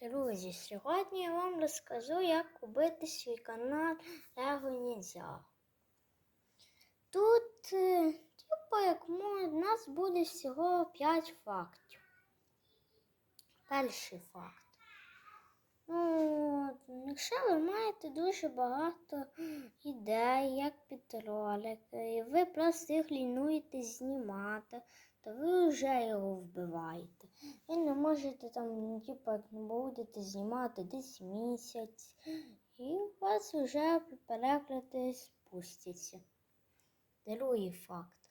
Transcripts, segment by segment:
Друзі, сьогодні я вам розкажу, як купити свій канал Лего Ніндзя. Тут, е, типу, як у нас буде всього 5 фактів. Перший факт. Ну, якщо ви маєте дуже багато ідей, як під ролики, і ви просто їх лінуєтесь знімати, то ви вже його можете там, як будете знімати десь місяць, і у вас вже перегляди спустяться. Другий факт.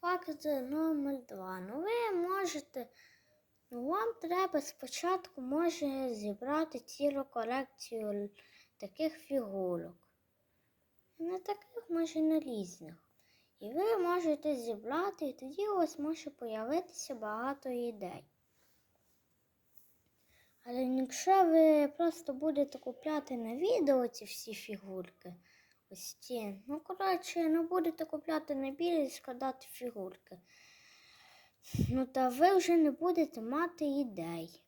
Факт номер два. Ну, ви можете. Ну, вам треба спочатку може зібрати цілу колекцію таких фігурок. Не таких, може, не різних. І ви можете зібрати, і тоді у вас може появитися багато ідей. Але якщо ви просто будете купляти на відео ці всі фігурки, ось ці, ну, коротше, не будете купляти набір і складати фігурки, ну, та ви вже не будете мати ідей.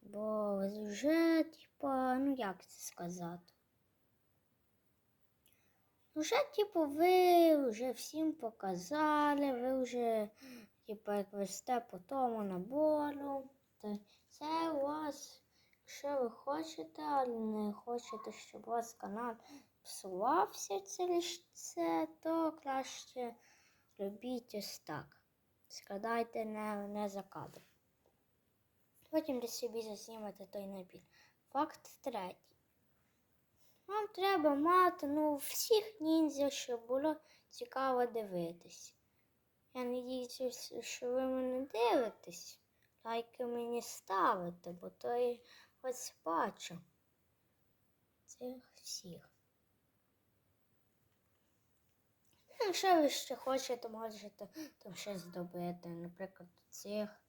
Бо вже, типа, ну як це сказати? Вже, типу, ви вже всім показали, ви вже, типу, як весте по тому набору. Це у вас, якщо ви хочете, але не хочете, щоб у вас канал псувався через це, то краще робіть ось так. Складайте не, не за кадром. Потім десь собі заснімете той набір. Факт третій. Вам треба мати ну, всіх ніндзя, щоб було цікаво дивитись. Я надіюся, що ви мене дивитесь. Лайки мені ставите, бо то я ось бачу. Цих всіх. Якщо ви ще хочете, можете там щось добити, наприклад, цих.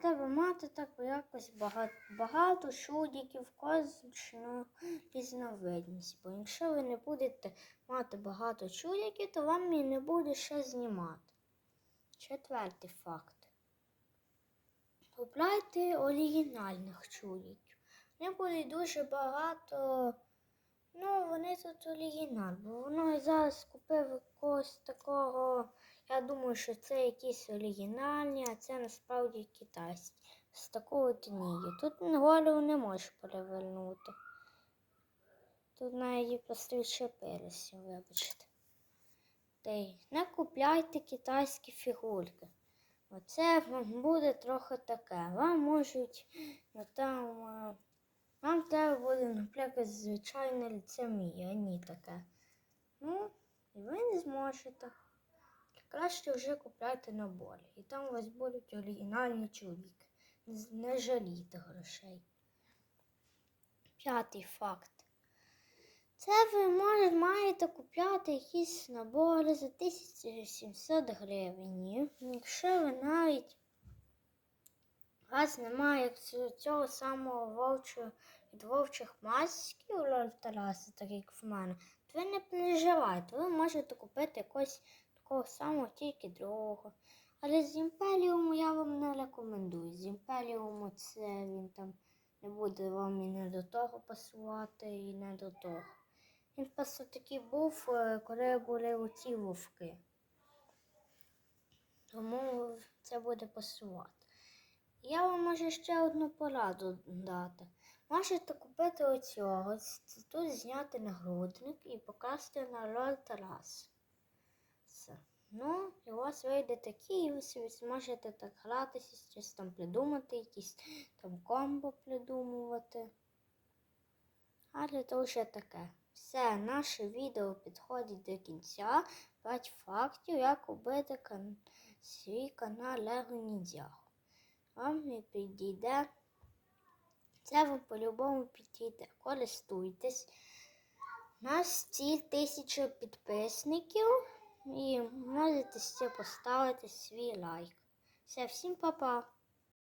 Треба мати так якось багато, багато чудиків, кожну різновидність. Бо якщо ви не будете мати багато чудиків, то вам і не буде що знімати. Четвертий факт. Купляйте оригінальних чудиків. Вони будуть дуже багато. Ну, вони тут оригінал, бо воно я зараз купив якогось такого. Я думаю, що це якісь оригінальні, а це насправді китайські. З такого тінію. Тут голову не можеш перевернути. Тут навіть просто відчепилися, вибачте. Та й не купляйте китайські фігурки. Оце вам буде трохи таке. Вам можуть, ну там, е, вам треба буде, наприклад, звичайне лице мій, а не таке. Ну, і ви не зможете. Краще вже купляйте набори. І там у вас будуть оригінальні чоловіки. Не, жалійте грошей. П'ятий факт. Це ви може, маєте купляти якісь набори за 1700 гривень. Якщо ви навіть у вас немає цього самого вовчого від вовчих масків Лоль Тараса, так як в мене, то ви не переживайте, ви можете купити якось такого самого, тільки другого. Але з імперіуму я вам не рекомендую. З імперіуму це він там не буде вам і не до того пасувати, і не до того. Він просто такий був, е, коли були оці вовки. Тому це буде пасувати. Я вам можу ще одну пораду дати. Можете купити оцього, тут зняти нагрудник і покласти на роль Тарас. Ну, і вас вийде такий, і ви собі зможете так гратися, щось там придумати, якісь там комбо придумувати. Але то вже таке. Все, наше відео підходить до кінця. 5 фактів, як купити кан... свій канал Лего Ніндзяго. Вам не підійде. Це вам по-любому підійде. Користуйтесь. У нас ці тисяча підписників. І можете ще поставити свій лайк. Все, всім па-па!